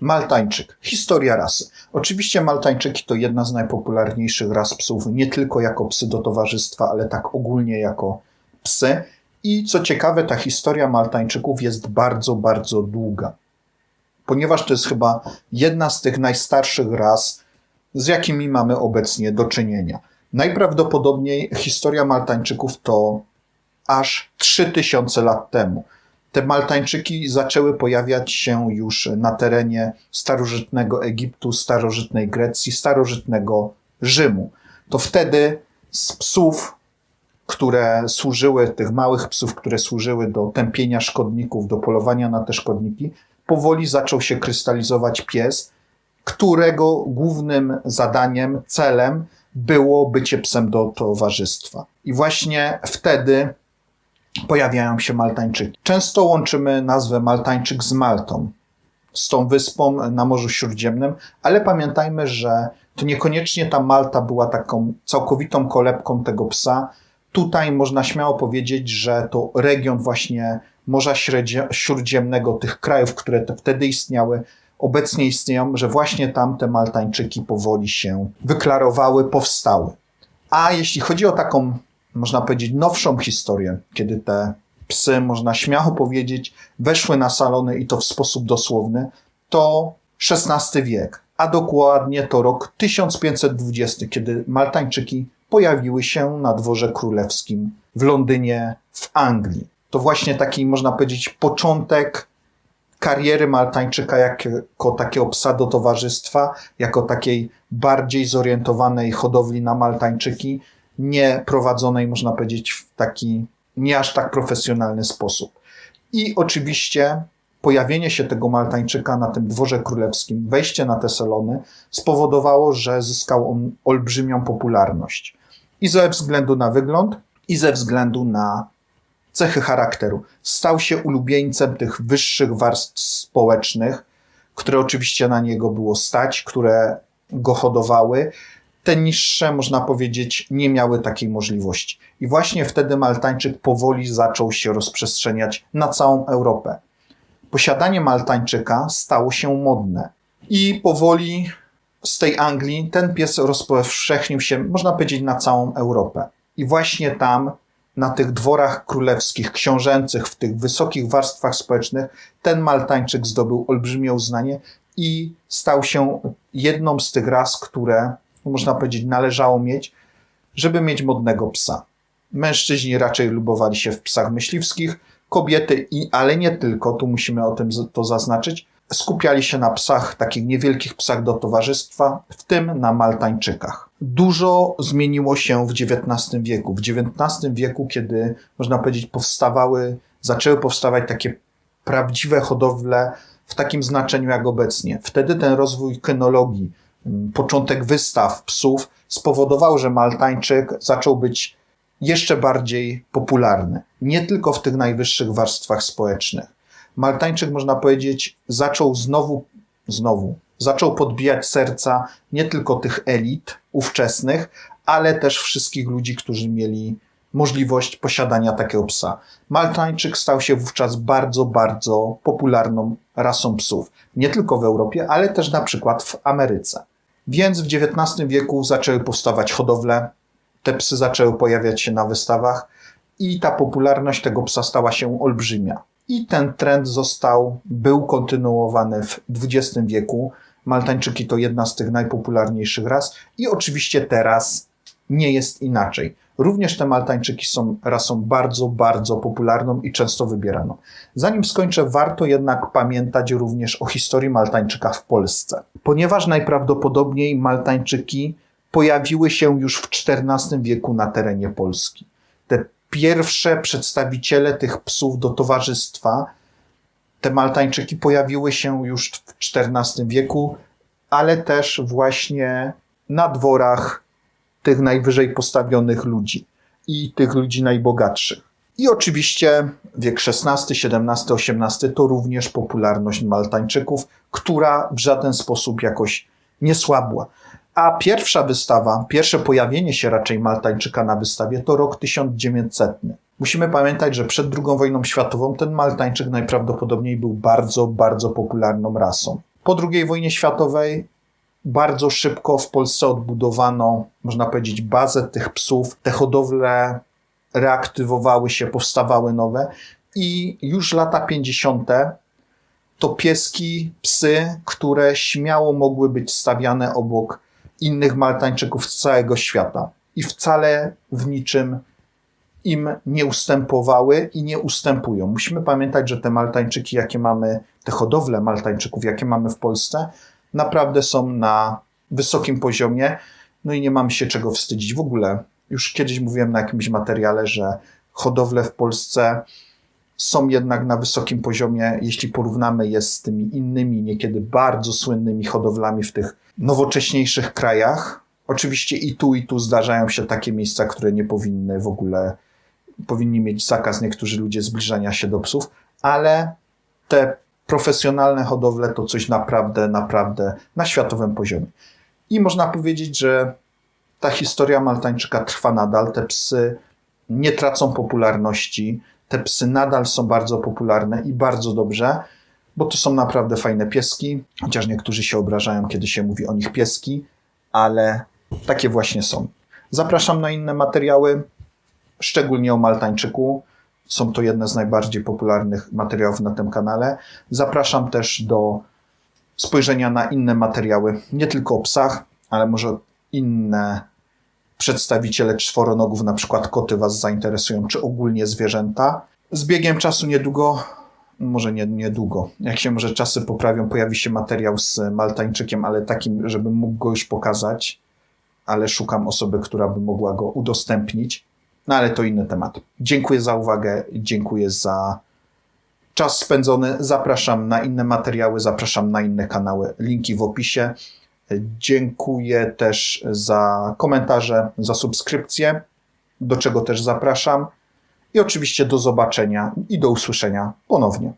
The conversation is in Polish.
Maltańczyk. Historia rasy. Oczywiście Maltańczyki to jedna z najpopularniejszych ras psów, nie tylko jako psy do towarzystwa, ale tak ogólnie jako psy. I co ciekawe, ta historia Maltańczyków jest bardzo, bardzo długa. Ponieważ to jest chyba jedna z tych najstarszych ras, z jakimi mamy obecnie do czynienia. Najprawdopodobniej historia Maltańczyków to aż 3000 lat temu. Te Maltańczyki zaczęły pojawiać się już na terenie starożytnego Egiptu, starożytnej Grecji, starożytnego Rzymu. To wtedy z psów, które służyły, tych małych psów, które służyły do tępienia szkodników, do polowania na te szkodniki, powoli zaczął się krystalizować pies, którego głównym zadaniem, celem było bycie psem do towarzystwa. I właśnie wtedy pojawiają się Maltańczyki. Często łączymy nazwę Maltańczyk z Maltą, z tą wyspą na Morzu Śródziemnym, ale pamiętajmy, że to niekoniecznie ta Malta była taką całkowitą kolebką tego psa. Tutaj można śmiało powiedzieć, że to region właśnie Morza Śródziemnego, tych krajów, które te wtedy istniały, obecnie istnieją, że właśnie tam te Maltańczyki powoli się wyklarowały, powstały. A jeśli chodzi o taką można powiedzieć, nowszą historię, kiedy te psy, można śmiało powiedzieć, weszły na salony i to w sposób dosłowny, to XVI wiek, a dokładnie to rok 1520, kiedy Maltańczyki pojawiły się na dworze królewskim w Londynie, w Anglii. To właśnie taki, można powiedzieć, początek kariery Maltańczyka jako takiego psa do towarzystwa, jako takiej bardziej zorientowanej hodowli na Maltańczyki, nie prowadzonej, można powiedzieć, w taki nie aż tak profesjonalny sposób. I oczywiście pojawienie się tego Maltańczyka na tym dworze królewskim, wejście na te salony spowodowało, że zyskał on olbrzymią popularność. I ze względu na wygląd, i ze względu na cechy charakteru. Stał się ulubieńcem tych wyższych warstw społecznych, które oczywiście na niego było stać, które go hodowały, te niższe, można powiedzieć, nie miały takiej możliwości. I właśnie wtedy Maltańczyk powoli zaczął się rozprzestrzeniać na całą Europę. Posiadanie Maltańczyka stało się modne. I powoli z tej Anglii ten pies rozpowszechnił się, można powiedzieć, na całą Europę. I właśnie tam, na tych dworach królewskich, książęcych, w tych wysokich warstwach społecznych, ten Maltańczyk zdobył olbrzymie uznanie i stał się jedną z tych ras, które można powiedzieć, należało mieć, żeby mieć modnego psa. Mężczyźni raczej lubowali się w psach myśliwskich, kobiety, i, ale nie tylko, tu musimy o tym to zaznaczyć, skupiali się na psach, takich niewielkich psach do towarzystwa, w tym na Maltańczykach. Dużo zmieniło się w XIX wieku. W XIX wieku, kiedy można powiedzieć, powstawały, zaczęły powstawać takie prawdziwe hodowle w takim znaczeniu jak obecnie. Wtedy ten rozwój kynologii, początek wystaw psów spowodował, że Maltańczyk zaczął być jeszcze bardziej popularny. Nie tylko w tych najwyższych warstwach społecznych. Maltańczyk, można powiedzieć, zaczął znowu, znowu, zaczął podbijać serca nie tylko tych elit ówczesnych, ale też wszystkich ludzi, którzy mieli możliwość posiadania takiego psa. Maltańczyk stał się wówczas bardzo, bardzo popularną rasą psów. Nie tylko w Europie, ale też na przykład w Ameryce. Więc w XIX wieku zaczęły powstawać hodowle, te psy zaczęły pojawiać się na wystawach i ta popularność tego psa stała się olbrzymia. I ten trend został, był kontynuowany w XX wieku. Maltańczyki to jedna z tych najpopularniejszych ras i oczywiście teraz nie jest inaczej. Również te Maltańczyki są rasą bardzo, bardzo popularną i często wybieraną. Zanim skończę, warto jednak pamiętać również o historii Maltańczyka w Polsce, ponieważ najprawdopodobniej Maltańczyki pojawiły się już w XIV wieku na terenie Polski. Te pierwsze przedstawiciele tych psów do towarzystwa, te Maltańczyki pojawiły się już w XIV wieku, ale też właśnie na dworach tych najwyżej postawionych ludzi i tych ludzi najbogatszych. I oczywiście wiek XVI, XVII, XVIII to również popularność Maltańczyków, która w żaden sposób jakoś nie słabła. A pierwsza wystawa, pierwsze pojawienie się raczej Maltańczyka na wystawie to rok 1900. Musimy pamiętać, że przed II wojną światową ten Maltańczyk najprawdopodobniej był bardzo, bardzo popularną rasą. Po II wojnie światowej bardzo szybko w Polsce odbudowano, można powiedzieć, bazę tych psów. Te hodowle reaktywowały się, powstawały nowe i już lata 50. to pieski, psy, które śmiało mogły być stawiane obok innych Maltańczyków z całego świata i wcale w niczym im nie ustępowały i nie ustępują. Musimy pamiętać, że te Maltańczyki, jakie mamy, te hodowle Maltańczyków, jakie mamy w Polsce, naprawdę są na wysokim poziomie. No i nie mam się czego wstydzić. W ogóle już kiedyś mówiłem na jakimś materiale, że hodowle w Polsce są jednak na wysokim poziomie, jeśli porównamy je z tymi innymi, niekiedy bardzo słynnymi hodowlami w tych nowocześniejszych krajach. Oczywiście i tu, i tu zdarzają się takie miejsca, które nie powinny w ogóle, powinni mieć zakaz niektórzy ludzie zbliżania się do psów, ale te profesjonalne hodowle to coś naprawdę, naprawdę na światowym poziomie. I można powiedzieć, że ta historia Maltańczyka trwa nadal. Te psy nie tracą popularności. Te psy nadal są bardzo popularne i bardzo dobrze, bo to są naprawdę fajne pieski. Chociaż niektórzy się obrażają, kiedy się mówi o nich pieski, ale takie właśnie są. Zapraszam na inne materiały, szczególnie o Maltańczyku. Są to jedne z najbardziej popularnych materiałów na tym kanale. Zapraszam też do spojrzenia na inne materiały, nie tylko o psach, ale może inne przedstawiciele czworonogów, na przykład koty Was zainteresują, czy ogólnie zwierzęta. Z biegiem czasu niedługo, może nie niedługo, jak się może czasy poprawią, pojawi się materiał z Maltańczykiem, ale takim, żebym mógł go już pokazać, ale szukam osoby, która by mogła go udostępnić. No ale to inny temat. Dziękuję za uwagę, dziękuję za czas spędzony. Zapraszam na inne materiały, zapraszam na inne kanały. Linki w opisie. Dziękuję też za komentarze, za subskrypcję, do czego też zapraszam. I oczywiście do zobaczenia i do usłyszenia ponownie.